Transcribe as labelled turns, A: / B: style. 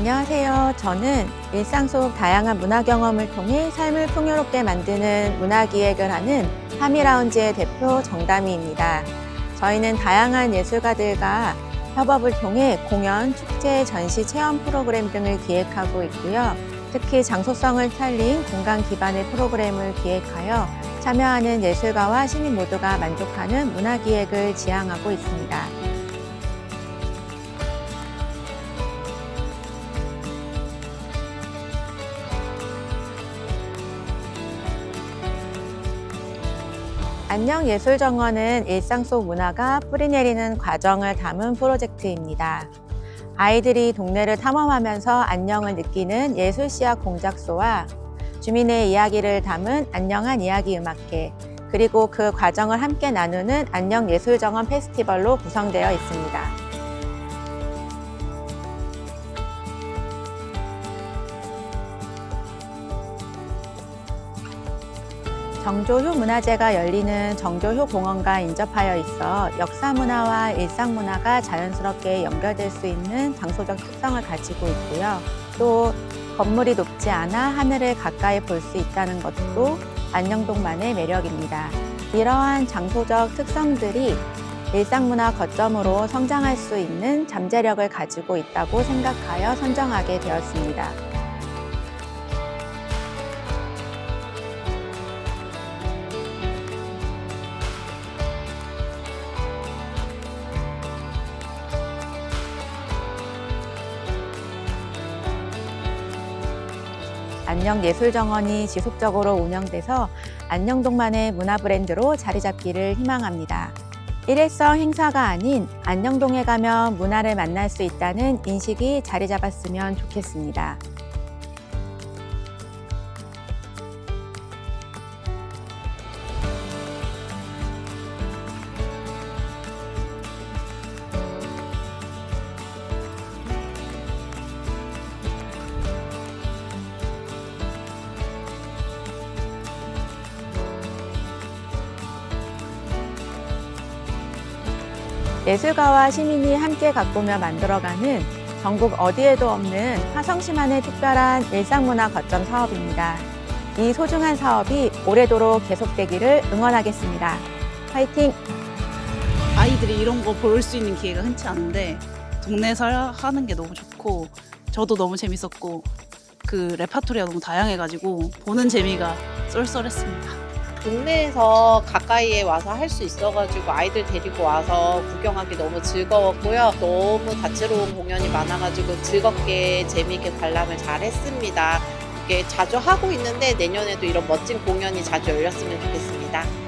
A: 안녕하세요. 저는 일상 속 다양한 문화 경험을 통해 삶을 풍요롭게 만드는 문화 기획을 하는 하미라운지의 대표 정다미입니다. 저희는 다양한 예술가들과 협업을 통해 공연, 축제, 전시, 체험 프로그램 등을 기획하고 있고요. 특히 장소성을 살린 공간 기반의 프로그램을 기획하여 참여하는 예술가와 시민 모두가 만족하는 문화 기획을 지향하고 있습니다. 안녕 예술정원은 일상 속 문화가 뿌리내리는 과정을 담은 프로젝트입니다. 아이들이 동네를 탐험하면서 안녕을 느끼는 예술시약 공작소와 주민의 이야기를 담은 안녕한 이야기 음악회, 그리고 그 과정을 함께 나누는 안녕 예술정원 페스티벌로 구성되어 있습니다. 정조효 문화제가 열리는 정조효 공원과 인접하여 있어 역사 문화와 일상 문화가 자연스럽게 연결될 수 있는 장소적 특성을 가지고 있고요. 또 건물이 높지 않아 하늘을 가까이 볼 수 있다는 것도 안녕동만의 매력입니다. 이러한 장소적 특성들이 일상문화 거점으로 성장할 수 있는 잠재력을 가지고 있다고 생각하여 선정하게 되었습니다. 안녕 예술정원이 지속적으로 운영돼서 안녕동만의 문화 브랜드로 자리 잡기를 희망합니다. 일회성 행사가 아닌 안녕동에 가면 문화를 만날 수 있다는 인식이 자리 잡았으면 좋겠습니다. 예술가와 시민이 함께 가꾸며 만들어가는 전국 어디에도 없는 화성시만의 특별한 일상문화 거점 사업입니다. 이 소중한 사업이 오래도록 계속되기를 응원하겠습니다. 화이팅!
B: 아이들이 이런 거 볼 수 있는 기회가 흔치 않은데 동네에서 하는 게 너무 좋고 저도 너무 재밌었고 그 레파토리가 너무 다양해가지고 보는 재미가 쏠쏠했습니다.
C: 동네에서 가까이에 와서 할 수 있어가지고 아이들 데리고 와서 구경하기 너무 즐거웠고요. 너무 다채로운 공연이 많아가지고 즐겁게 재미있게 관람을 잘 했습니다. 이게 자주 하고 있는데 내년에도 이런 멋진 공연이 자주 열렸으면 좋겠습니다.